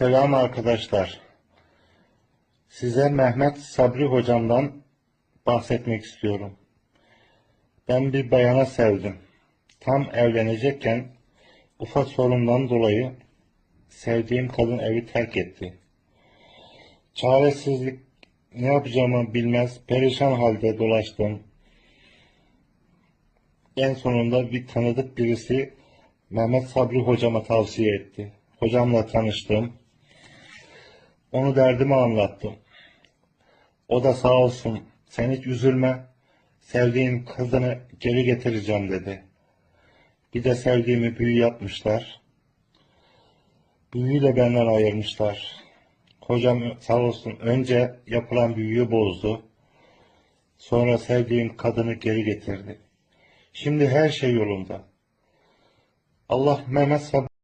Selam arkadaşlar. Size Mehmet Sabri hocamdan bahsetmek istiyorum. Ben bir bayana sevdim. Tam evlenecekken ufak sorundan dolayı sevdiğim kadın evi terk etti. Çaresizlik ne yapacağımı bilmez, perişan halde dolaştım. En sonunda bir tanıdık birisi Mehmet Sabri hocama tavsiye etti. Hocamla tanıştım. Onu derdimi anlattım. O da sağ olsun sen hiç üzülme. Sevdiğin kadını geri getireceğim dedi. Bir de sevdiğimi büyü yapmışlar. Büyüyle benden ayırmışlar. Hocam sağ olsun önce yapılan büyüyü bozdu. Sonra sevdiğim kadını geri getirdi. Şimdi her şey yolunda. Allah Mehmet